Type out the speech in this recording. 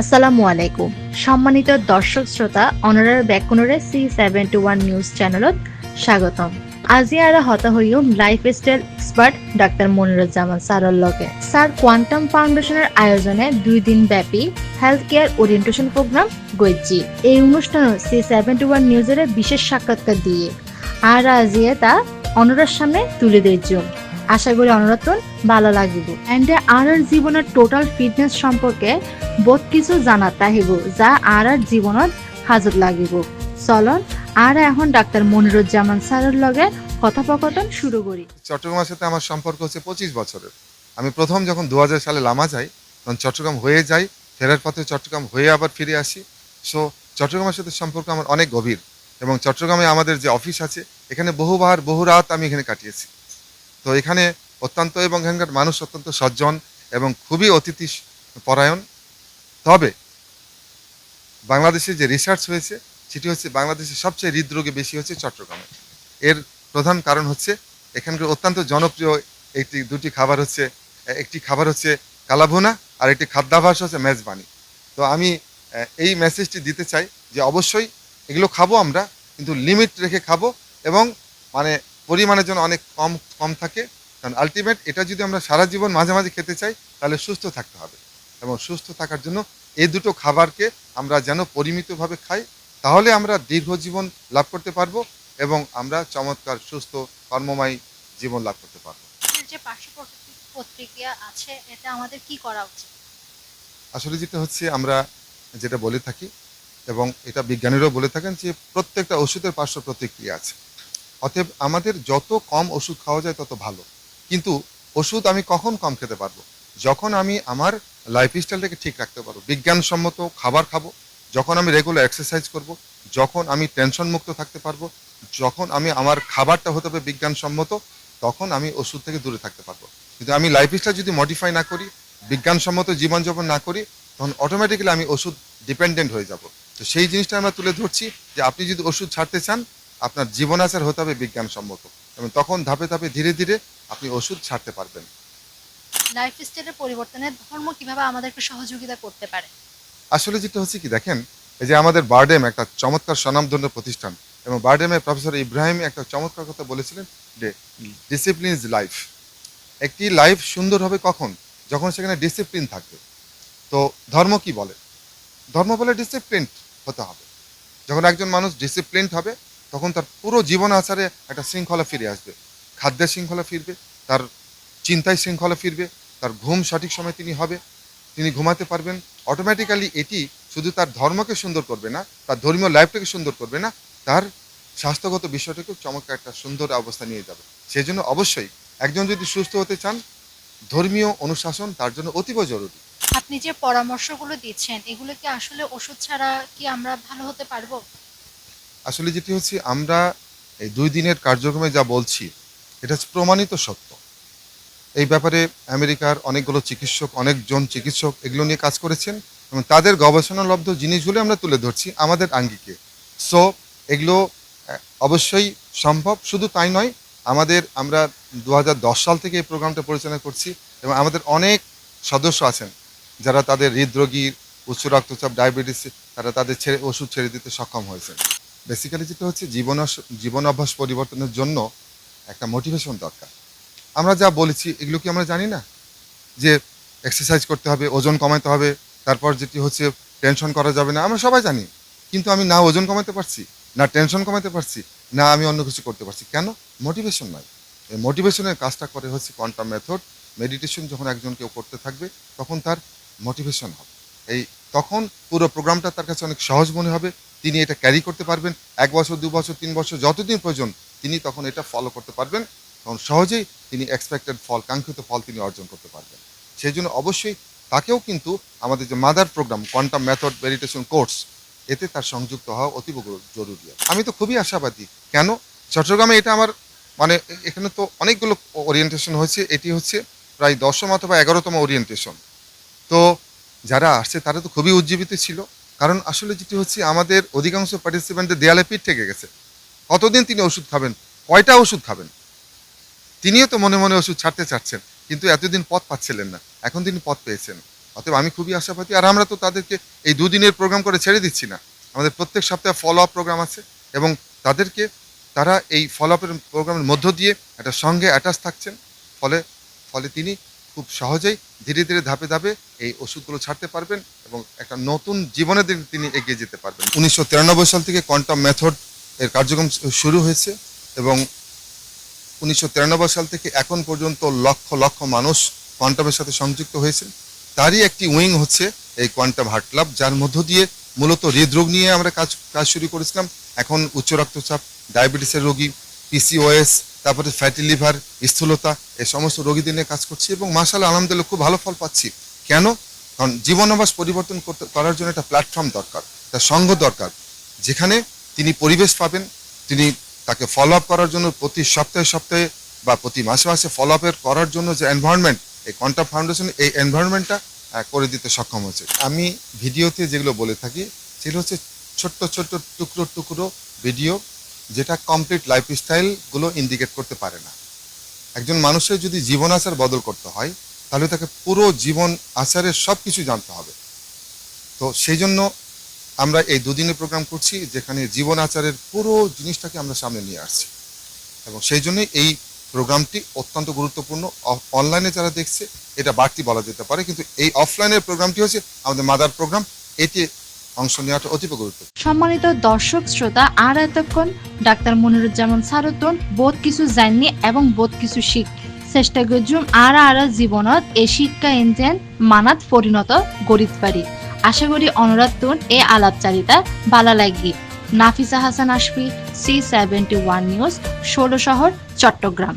আসসালামু আলাইকুম। সম্মানিত দর্শক শ্ৰোতা অনৰাৰ বেকুণৰে C seven two one news চেনেলত স্বাগতম। আজি আৰু হতা হৈও life style expert doctor Moniruzzaman ছাৰৰ লগে। ছাৰ কোৱাণ্টাম ফাউণ্ডেশ্যনৰ আয়োজনে দুই দিন ব্যাপী হেলথ কেয়ার ওরিয়েন্টেশন প্রোগ্রাম গইছি এই অনুষ্ঠানে সি সেভেন টু ওয়ান নিউজের বিশেষ সাক্ষাৎকার দিয়ে। আর আজিয়ে তা অনরার সামনে তুলে দিয়েছি আশা করি অনরতন ভালো লাগিব। এন্ড আর আর জীবনের টোটাল ফিটনেস সম্পর্কে বহুত কিছু জানাত তাহিব যা আর আর জীবনত হাজত লাগিব। চলন, আর এখন ডাক্তার মনিরুজ্জামান স্যারের লগে কথোপকথন শুরু করি। চট্টগ্রামের সাথে আমার সম্পর্ক হচ্ছে পঁচিশ বছরের। আমি প্রথম যখন দু হাজার সালে লামা যাই, তখন চট্টগ্রাম হয়ে যাই, ফেরার পথে চট্টগ্রাম হয়ে আবার ফিরে আসি। সো চট্টগ্রামের সাথে সম্পর্ক আমার অনেক গভীর এবং চট্টগ্রামে আমাদের যে অফিস আছে, এখানে বহুবার, বহু রাত আমি এখানে কাটিয়েছি। তো এখানে অত্যন্ত এবং এখানকার মানুষ অত্যন্ত সজ্জন এবং খুবই অতিথি পরায়ণ। তবে বাংলাদেশে যে রিসার্চ হয়েছে, সেটি হচ্ছে বাংলাদেশের সবচেয়ে হৃদরোগে বেশি হচ্ছে চট্টগ্রামে। এর প্রধান কারণ হচ্ছে এখানকার অত্যন্ত জনপ্রিয় একটি, দুটি খাবার হচ্ছে, একটি খাবার হচ্ছে কালাভুনা আর একটি খাদ্যাভাস হচ্ছে মেজবানি। তো আমি এই মেসেজটি দিতে চাই যে অবশ্যই এগুলো খাব আমরা, কিন্তু লিমিট রেখে খাব এবং মানে পরিমাণের জন্য অনেক কম কম থাকে। কারণ আলটিমেট এটা যদি আমরা সারা জীবন মাঝে মাঝে খেতে চাই তাহলে সুস্থ থাকতে হবে। এবং সুস্থ থাকার জন্য এই দুটো খাবারকে আমরা যেন পরিমিতভাবে খাই তাহলে আমরা দীর্ঘ জীবন লাভ করতে পারব এবং আমরা চমৎকার সুস্থ কর্মময় জীবন লাভ করতে পারব। যে পার্শ্ব প্রতিক্রিয়া আছে এটা আমাদের কি করা উচিত? আসলে যেটা হচ্ছে আমরা যেটা বলে থাকি এবং এটা বিজ্ঞানীরাও বলে থাকেন যে প্রত্যেকটা ওষুধের পার্শ্ব প্রতিক্রিয়া আছে। অতএব আমাদের যত কম ওষুধ খাওয়া যায় তত ভালো। কিন্তু ওষুধ আমি কখন কম খেতে পারব? যখন আমি আমার লাইফস্টাইলটাকে ঠিক রাখতে পারব, বিজ্ঞানসম্মত খাবার খাব, যখন আমি রেগুলার এক্সারসাইজ করব, যখন আমি টেনশন মুক্ত থাকতে পারব, যখন আমি আমার খাবারটা হতে হবে বিজ্ঞানসম্মত, তখন আমি ওষুধ থেকে দূরে থাকতে পারব। কিন্তু আমি লাইফস্টাইল যদি মডিফাই না করি, বিজ্ঞানসম্মত জীবনযাপন না করি, তখন অটোমেটিক্যালি আমি ওষুধ ডিপেন্ডেন্ট হয়ে যাব। তো সেই জিনিসটা আমরা তুলে ধরছি যে আপনি যদি ওষুধ ছাড়তে চান আপনার জীবনাচার হতে হবে বিজ্ঞানসম্মত। এবং তখন ধাপে ধাপে ধীরে ধীরে আপনি ওষুধ ছাড়তে পারবেন। লাইফ স্টাইলের পরিবর্তনে ধর্ম কীভাবে আমাদেরকে সহযোগিতা করতে পারে? আসলে যেটা হচ্ছে কি দেখেন এই যে আমাদের বারডেম একটা চমৎকার স্বনামধন্য প্রতিষ্ঠান এবং বারডেমে প্রফেসর ইব্রাহিম একটা চমৎকার কথা বলেছিলেন যে ডিসিপ্লিন ইজ লাইফ একটি লাইফ সুন্দর হবে কখন? যখন সেখানে ডিসিপ্লিন থাকবে। তো ধর্ম কি বলে? ধর্ম বলে ডিসিপ্লিন হতে হবে। যখন একজন মানুষ ডিসিপ্লিনড হবে তখন তার পুরো জীবন আচারে একটা শৃঙ্খলা ফিরে আসবে। খাদ্যের শৃঙ্খলা ফিরবে, তার চিন্তায় শৃঙ্খলা ফিরবে, তার ঘুম সঠিক সময় তিনি হবে, তিনি ঘুমাতে পারবেন। অটোমেটিক্যালি এটি শুধু তার ধর্মকে সুন্দর করবে না, তার ধর্মীয় লাইফটাকে সুন্দর করবে না, তার স্বাস্থ্যগত বিষয়টাকেও চমৎকার একটা সুন্দর অবস্থা নিয়ে যাবে। সেই জন্য অবশ্যই একজন যদি সুস্থ হতে চান, ধর্মীয় অনুশাসন তার জন্য অতীব জরুরি। আপনি যে পরামর্শগুলো দিচ্ছেন, এগুলো কি আসলে ওষুধ ছাড়া কি আমরা ভালো হতে পারব? আসলে যেটি হচ্ছে, আমরা এই দুই দিনের কার্যক্রমে যা বলছি, এটা হচ্ছে প্রমাণিত সত্য। এই ব্যাপারে আমেরিকার অনেকগুলো চিকিৎসক, অনেকজন চিকিৎসক এগুলো নিয়ে কাজ করেছেন এবং তাদের গবেষণালব্ধ জিনিসগুলো আমরা তুলে ধরছি আমাদের আঙ্গিকে। সো এগুলো অবশ্যই সম্ভব, শুধু তাই নয়, আমাদের, আমরা দু হাজার দশ সাল থেকে এই প্রোগ্রামটা পরিচালনা করছি এবং আমাদের অনেক সদস্য আছেন, যারা তাদের হৃদরোগীর উচ্চ রক্তচাপ, ডায়াবেটিস, তারা তাদের ছেড়ে, ওষুধ ছেড়ে দিতে সক্ষম হয়েছেন। বেসিক্যালি যেটা হচ্ছে জীবন জীবন অভ্যাস পরিবর্তনের জন্য একটা মোটিভেশন দরকার। আমরা যা বলেছি, এগুলো কি আমরা জানি না? যে এক্সারসাইজ করতে হবে, ওজন কমাতে হবে, তারপর যেটি হচ্ছে টেনশন করা যাবে না, আমরা সবাই জানি। কিন্তু আমি না ওজন কমাতে পারছি, না টেনশন কমাতে পারছি, না আমি অন্য কিছু করতে পারছি। কেন? মোটিভেশন নয় এই মোটিভেশনের কাজটা করে হচ্ছে কোয়ান্টাম মেথড মেডিটেশন যখন একজন কেউ করতে থাকবে, তখন তার মোটিভেশন হবে। এই তখন পুরো প্রোগ্রামটা তার কাছে অনেক সহজ মনে হবে তিনি এটা ক্যারি করতে পারবেন। এক বছর, দু বছর, তিন বছর যতদিন প্রয়োজন, তিনি তখন এটা ফলো করতে পারবেন। তখন সহজেই তিনি এক্সপেক্টেড ফল, কাঙ্ক্ষিত ফল তিনি অর্জন করতে পারবেন। সেই জন্য অবশ্যই তাকেও কিন্তু আমাদের যে mother programme quantum method meditation course এতে তার সংযুক্ত হওয়া অতীব জরুরি আমি তো খুবই আশাবাদী। কেন? চট্টগ্রামে এটা আমার মানে এখানে তো অনেকগুলো ওরিয়েন্টেশন হয়েছে। এটি হচ্ছে প্রায় দশম অথবা এগারোতম ওরিয়েন্টেশন তো যারা আসছে, তারা তো খুবই উজ্জীবিত ছিল। কারণ আসলে যেটি হচ্ছে আমাদের অধিকাংশ পার্টিসিপেন্টের দেয়ালে পিঠ থেকে গেছে। কতদিন তিনি ওষুধ খাবেন? কয়টা ওষুধ খাবেন? তিনিও তো মনে মনে ওষুধ ছাড়তে চাচ্ছেন, কিন্তু এতদিন পথ পাচ্ছিলেন না। এখন তিনি পথ পেয়েছেন। অতএব আমি খুবই আশাবাদী, আর আমরা তো তাদেরকে এই দুদিনের প্রোগ্রাম করে ছেড়ে দিচ্ছি না। আমাদের প্রত্যেক সপ্তাহে ফলো আপ প্রোগ্রাম আছে, এবং তাদেরকে তারা এই ফলো আপের প্রোগ্রামের মধ্য দিয়ে একটা সঙ্গে অ্যাটাচ থাকছেন। ফলে ফলে তিনি খুব সহজেই ধীরে ধীরে ধাপে ধাপে এই ওষুধগুলো ছাড়তে পারবেন এবং একটা নতুন জীবনের দিকে তিনি এগিয়ে যেতে পারবেন। উনিশশো তিরানব্বই সাল থেকে কোয়ান্টাম মেথড এর কার্যক্রম শুরু হয়েছে এবং উনিশশো তিরানব্বই সাল থেকে এখন পর্যন্ত লক্ষ লক্ষ মানুষ কোয়ান্টামের সাথে সংযুক্ত হয়েছেন তারই একটি উইং হচ্ছে এই কোয়ান্টাম হার্ট ক্লাব, যার মধ্য দিয়ে মূলত হৃদরোগ নিয়ে আমরা কাজ কাজ শুরু করেছিলাম। এখন উচ্চ রক্তচাপ, ডায়াবেটিসের রোগী পিসিওএস তারপরে ফ্যাটি লিভার স্থূলতা, এই সমস্ত রোগীদের নিয়ে কাজ করছি এবং মাসাল আলহামদুলিল্লাহ খুব ভালো ফল পাচ্ছি। কেন? কারণ জীবনাবাস পরিবর্তন করতে, করার জন্য একটা প্ল্যাটফর্ম দরকার, একটা সঙ্গ দরকার। যেখানে তিনি পরিবেশ পাবেন, তিনি তাকে ফলো আপ করার জন্য প্রতি সপ্তাহে সপ্তাহে বা প্রতি মাসে মাসে ফলো আপের করার জন্য যে এনভায়রনমেন্ট এই কন্টা ফাউন্ডেশন, এই এনভায়রনমেন্টটা করে দিতে সক্ষম হয়েছে। আমি ভিডিওতে যেগুলো বলে থাকি, সেগুলো হচ্ছে ছোট্ট ছোট্ট টুকরো টুকরো ভিডিও। যেটা কমপ্লিট লাইফস্টাইলগুলো ইন্ডিকেট করতে পারে না। একজন মানুষের যদি জীবন আচার বদল করতে হয়, তাহলে তাকে পুরো জীবন আচারের সব কিছু জানতে হবে। তো সেই জন্য আমরা এই দুদিনের প্রোগ্রাম করছি, যেখানে জীবন আচারের পুরো জিনিসটাকে আমরা সামনে নিয়ে আসছি। এবং সেই জন্যই এই প্রোগ্রামটি অত্যন্ত গুরুত্বপূর্ণ। অনলাইনে যারা দেখছে, এটা বাড়তি বলা যেতে পারে, কিন্তু এই অফলাইনের প্রোগ্রামটি হচ্ছে আমাদের মাদার প্রোগ্রাম এটি অংশ নেওয়াটা অতীব গুরুত্বপূর্ণ। সম্মানিত দর্শক, শ্রোতা, আর এতক্ষণ ডাক্তার মনিরুজ্জামান সারতন বোধ কিছু জাননি এবং বোধ কিছু শিখ। চেষ্টা করছুম আর আর জীবনত এই শিক্ষা ইঞ্জেন মানাত পরিণত গরিত পারি আশা করি অনুরাধ তুন এ আলাপচারিতা বালা লাগি। Nafisa Hasan Ashfi, C seventy one news, ষোলো শহর, চট্টগ্রাম।